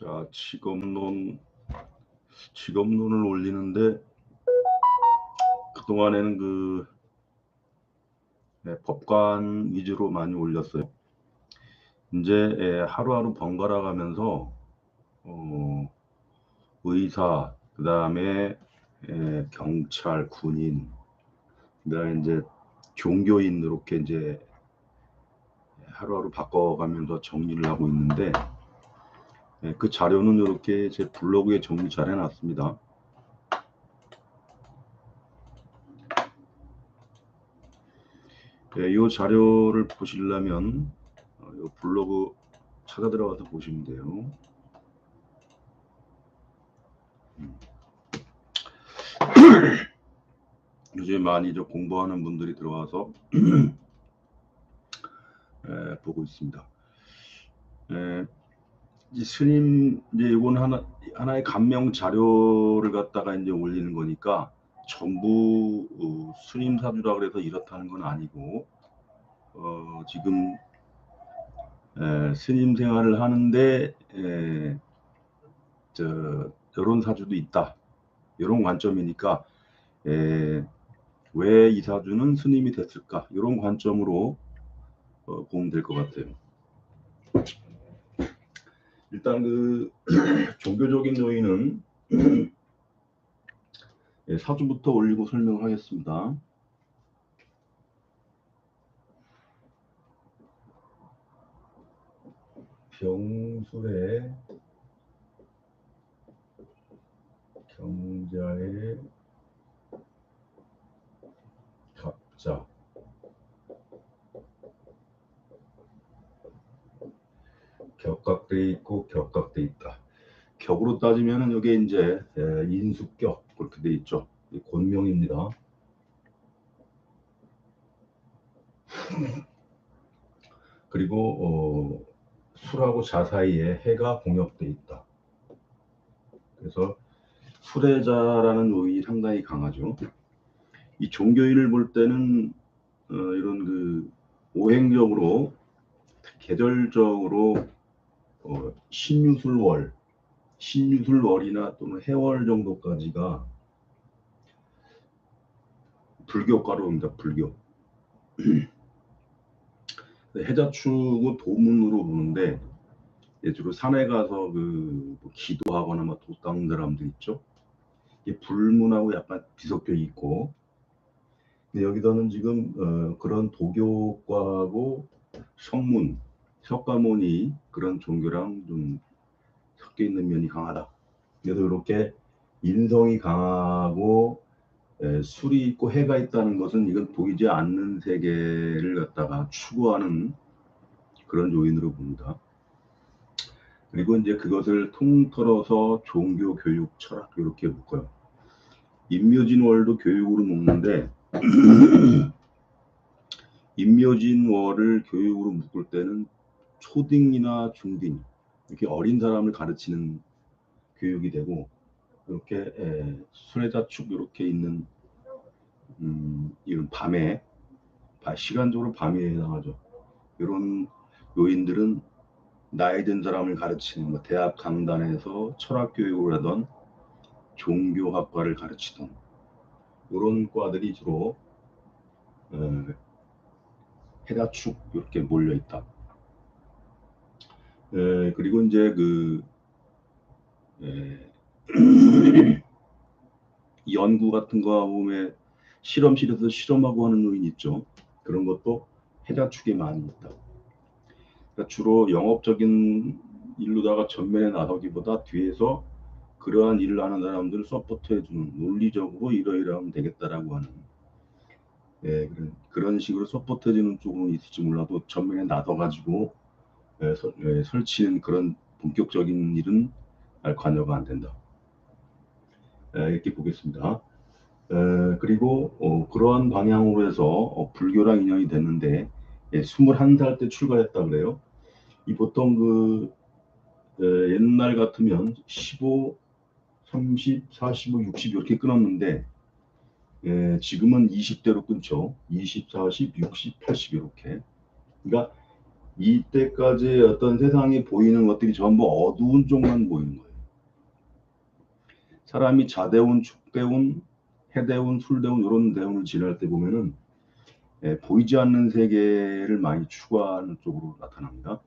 자, 직업론, 직업론을 올리는데 그동안에는 그 네, 법관 위주로 많이 올렸어요. 이제 예, 하루하루 번갈아 가면서 어, 의사, 그 다음에 예, 경찰, 군인, 그 다음에 이제 종교인 이렇게 이제 하루하루 바꿔가면서 정리를 하고 있는데 예, 그 자료는 이렇게 제 블로그에 정리 잘 해놨습니다. 예, 이 자료를 보시려면 어, 이 블로그 찾아 들어가서 보시면 돼요. 음. 요즘 많이 저 공부하는 분들이 들어와서 예, 보고 있습니다. 예, 이 스님 이제 이건 하나 하나의 감명 자료를 갖다가 이제 올리는 거니까 전부 어, 스님 사주라 그래서 이렇다는 건 아니고 어, 지금 에, 스님 생활을 하는데 에, 저 이런 사주도 있다 이런 관점이니까 왜 이 사주는 스님이 됐을까 이런 관점으로 어, 보면 될 것 같아요. 일단 그 종교적인 요인은 예, 사주부터 올리고 설명하겠습니다. 병술의 경자의 갑자 격각돼 있고 격각돼 있다. 격으로 따지면은 여기 이제 예, 인수격 그렇게 돼 있죠. 곤명입니다. 그리고 어, 술하고 자 사이에 해가 공역돼 있다. 그래서 수레자라는 요인이 상당히 강하죠. 이 종교인을 볼 때는 어, 이런 그 오행적으로 계절적으로 어, 신유술월, 신유술월이나 또는 해월 정도까지가 불교가로입니다. 불교. 해자축은 도문으로 보는데 예 주로 산에 가서 그 뭐 기도하거나 뭐 도닦는 사람들 있죠. 이게 불문하고 약간 뒤섞여 있고 근데 여기서는 지금 어, 그런 도교과하고 성문, 석가모니 그런 종교랑 좀 섞여 있는 면이 강하다. 그래서 이렇게 인성이 강하고 에, 술이 있고 해가 있다는 것은 이건 보이지 않는 세계를 갖다가 추구하는 그런 요인으로 봅니다. 그리고 이제 그것을 통틀어서 종교, 교육, 철학 이렇게 묶어요. 인묘진월도 교육으로 묶는데 인묘진월을 교육으로 묶을 때는 초딩이나 중딩 이렇게 어린 사람을 가르치는 교육이 되고 이렇게 에, 수레자축 이렇게 있는 음, 이런 밤에 시간적으로 밤에 해당하죠. 이런 요인들은 나이 든 사람을 가르치는 뭐 대학 강단에서 철학 교육을 하던 종교학과를 가르치던 이런 과들이 주로 어, 해가축 이렇게 몰려 있다. 에, 그리고 이제 그 에, 연구 같은 거 보면 실험실에서 실험하고 하는 요인 있죠. 그런 것도 해자축에 많이 있다. 그러니까 주로 영업적인 일로다가 전면에 나서기보다 뒤에서 그러한 일을 하는 사람들을 서포트해주는 논리적으로 이러이러하면 되겠다라고 하는 예, 그런, 그런 식으로 서포트해주는 쪽은 있을지 몰라도 전면에 나서가지고 예, 서, 예, 설치는 그런 본격적인 일은 관여가 안 된다. 예, 이렇게 보겠습니다. 에, 그리고 어, 그러한 방향으로 해서 어, 불교랑 인연이 됐는데 예, 21살 때 출가했다 그래요. 이 보통 그 에, 옛날 같으면 15, 30, 45, 60 이렇게 끊었는데 에, 지금은 20대로 끊죠. 20, 40, 60, 80 이렇게. 그러니까 이때까지 어떤 세상에 보이는 것들이 전부 어두운 쪽만 보이는 거예요. 사람이 자대운, 축대운, 해대운, 술대운 이런 대운을 지낼 때 보면은 예, 보이지 않는 세계를 많이 추구하는 쪽으로 나타납니다.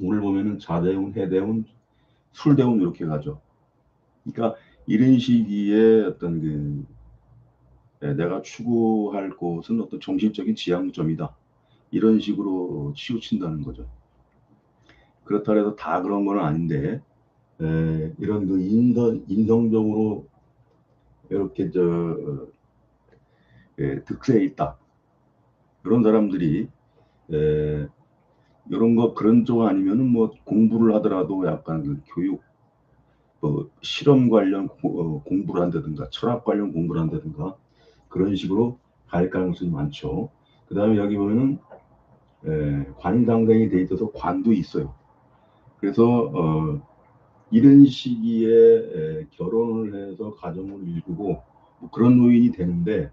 오늘 보면은 자대운, 해대운, 술대운 이렇게 가죠. 그러니까 이런 시기에 어떤 그 예, 내가 추구할 곳은 어떤 정신적인 지향점이다. 이런 식으로 치우친다는 거죠. 그렇다 해도 다 그런 건 아닌데 에, 이런 그 인성, 인성적으로 이렇게 저 에, 득세에 있다. 그런 사람들이 에, 이런 거 그런 쪽 아니면은 뭐 공부를 하더라도 약간 그 교육 뭐 실험 관련 고, 어, 공부를 한다든가 철학 관련 공부를 한다든가 그런 식으로 갈 가능성이 많죠. 그 다음에 여기 보면은 에, 관상생이 돼 있어서 관도 있어요. 그래서 어, 이런 시기에 에, 결혼을 해서 가정을 이루고 뭐 그런 노인이 되는데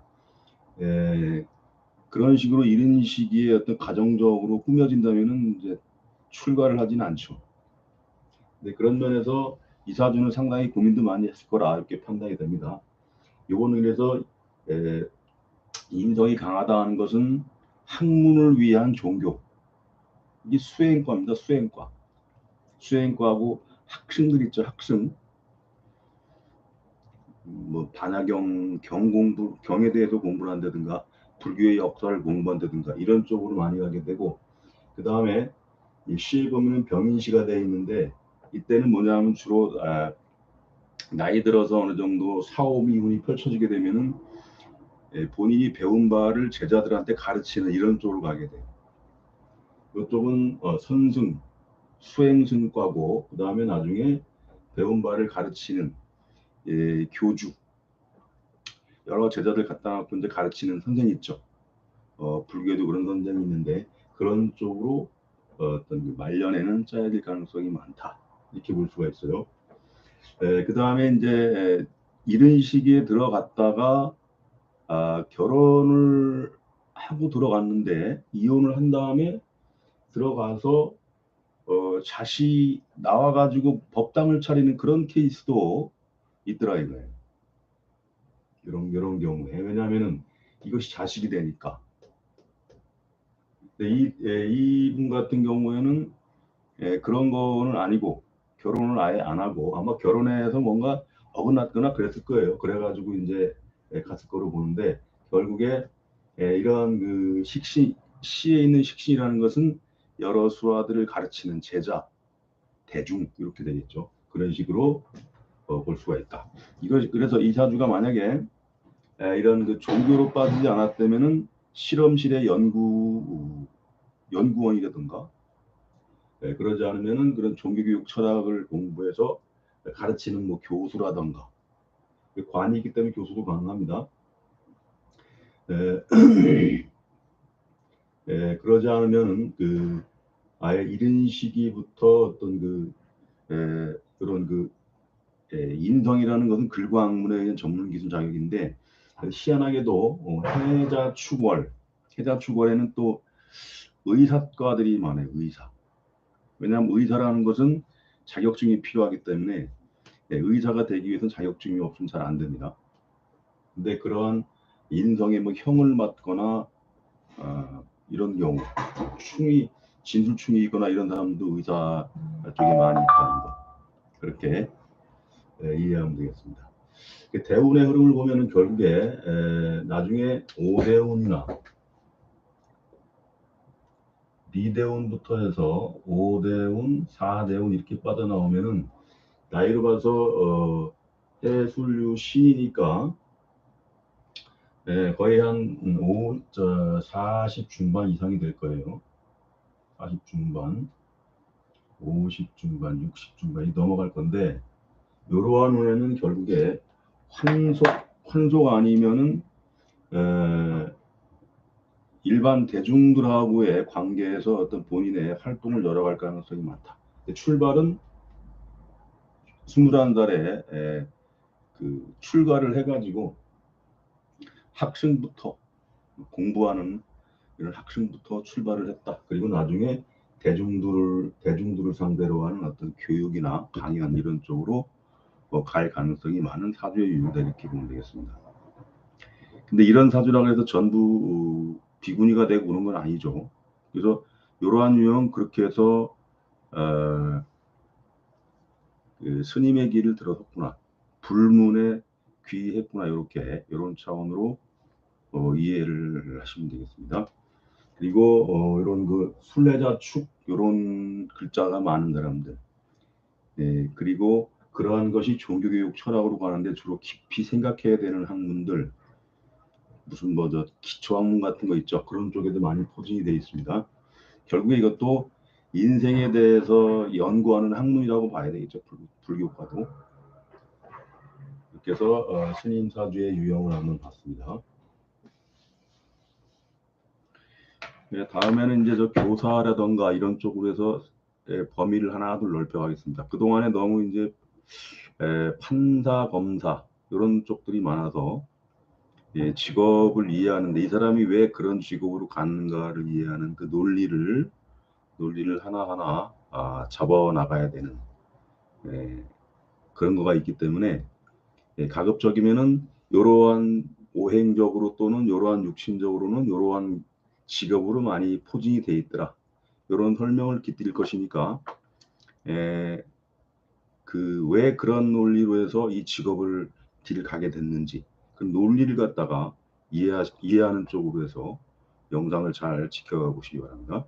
에, 그런 식으로 이런 시기에 어떤 가정적으로 꾸며진다면은 이제 출가를 하지는 않죠. 근데 그런 면에서 이사주는 상당히 고민도 많이 했을 거라 이렇게 판단이 됩니다. 요거는 그래서 에, 인성이 강하다는 것은 학문을 위한 종교. 이게 수행과입니다. 수행과. 수행과하고 학생들 있죠. 학생. 뭐 반야경 경 공부 경에 대해서 공부를 한다든가 불교의 역사를 공부한다든가 이런 쪽으로 많이 가게 되고 그 다음에 시에 보면 병인시가 되어 있는데 이때는 뭐냐면 주로 아, 나이 들어서 어느 정도 사오 미운이 펼쳐지게 되면은 예, 본인이 배운 바를 제자들한테 가르치는 이런 쪽으로 가게 돼요. 이쪽은 어, 선승, 수행승과고 그 다음에 나중에 배운 바를 가르치는 예, 교주 여러 제자들 갖다 놓고 이제 가르치는 선생이 있죠. 어, 불교에도 그런 선생이 있는데 그런 쪽으로 어, 떤그 말년에는 짜야 될 가능성이 많다 이렇게 볼 수가 있어요. 그 다음에 이제 이런 시기에 들어갔다가 아, 결혼을 하고 들어갔는데 이혼을 한 다음에 들어가서 어, 자식 나와 가지고 법당을 차리는 그런 케이스도 있더라 이거예요. 이런 이런 경우에 왜냐하면은 이것이 자식이 되니까. 이 예, 이분 같은 경우에는 예, 그런 거는 아니고 결혼을 아예 안 하고 아마 결혼해서 뭔가 어긋났거나 그랬을 거예요. 그래가지고 이제 예, 갔을 거로 보는데 결국에 예, 이런 그 식신 시에 있는 식신이라는 것은 여러 수화들을 가르치는 제자, 대중 이렇게 되겠죠. 그런 식으로 어, 볼 수가 있다. 이거 그래서 이 사주가 만약에 에, 이런 그 종교로 빠지지 않았다면은 실험실의 연구 연구원이라든가 에, 그러지 않으면은 그런 종교교육 철학을 공부해서 가르치는 뭐 교수라든가 관이기 때문에 교수도 가능합니다. 에, 에, 그러지 않으면 그 아예 이런 시기부터 어떤 그 에, 그런 그 에, 인성이라는 것은 글과 학문에 의한 전문 기술 자격인데 희한하게도 어, 해자 축월 해자 축월에는 또 의사과들이 많아요 의사 왜냐하면 의사라는 것은 자격증이 필요하기 때문에 네, 의사가 되기 위해서는 자격증이 없으면 잘 안 됩니다. 근데 그러한 인성의 뭐 형을 맡거나 어, 이런 경우 충이 진술충이거나 이런 사람도 의사 쪽에 많이 있다는 거 그렇게 에, 이해하면 되겠습니다. 그 대운의 흐름을 보면은 결국에 에, 나중에 오대운이나 미대운부터 해서 오대운, 사대운 이렇게 빠져나오면은 나이로 봐서 어, 해술류 신이니까 네, 거의 한 5, 저, 40 중반 이상이 될 거예요. 40 중반, 50 중반, 60 중반이 넘어갈 건데 이러한 후에는 결국에 환속, 환속 아니면은 에, 일반 대중들하고의 관계에서 어떤 본인의 활동을 열어갈 가능성이 많다. 출발은 21살에 에, 그 출가를 해가지고 학생부터 공부하는 이런 학생부터 출발을 했다. 그리고 나중에 대중들을 대중들을 상대로 하는 어떤 교육이나 강연 이런 쪽으로 어, 갈 가능성이 많은 사주의 유형이다 이렇게 보면 되겠습니다. 근데 이런 사주라고 해서 전부 어, 비구니가 되고 그런 건 아니죠. 그래서 이러한 유형 그렇게 해서 어, 그 스님의 길을 들어섰구나. 불문에 귀했구나. 이렇게 이런 차원으로 어, 이해를 하시면 되겠습니다. 그리고 어, 이런 그 순례자 축 이런 글자가 많은 사람들. 예, 그리고 그러한 것이 종교교육 철학으로 가는데 주로 깊이 생각해야 되는 학문들 무슨 뭐저 기초학문 같은 거 있죠. 그런 쪽에도 많이 포진이 되어 있습니다. 결국에 이것도 인생에 대해서 연구하는 학문이라고 봐야 되겠죠. 불, 불교과도. 이렇게 해서 어, 스님 사주의 유형을 한번 봤습니다. 네, 다음에는 이제 저 교사라던가 이런 쪽으로 해서 예, 범위를 하나 둘 넓혀가겠습니다. 그동안에 너무 이제 에, 판사, 검사 이런 쪽들이 많아서 예, 직업을 이해하는데 이 사람이 왜 그런 직업으로 갔는가를 이해하는 그 논리를 논리를 하나하나 아, 잡아 나가야 되는 예, 그런 거가 있기 때문에 예, 가급적이면은 이러한 오행적으로 또는 이러한 육신적으로는 이러한 직업으로 많이 포진이 돼 있더라. 이런 설명을 깃드릴 것이니까 예, 그왜 그런 논리로 해서 이 직업을 길 가게 됐는지 그 논리를 갖다가 이해하, 이해하는 쪽으로 해서 영상을 잘 지켜가 보시기 바랍니다.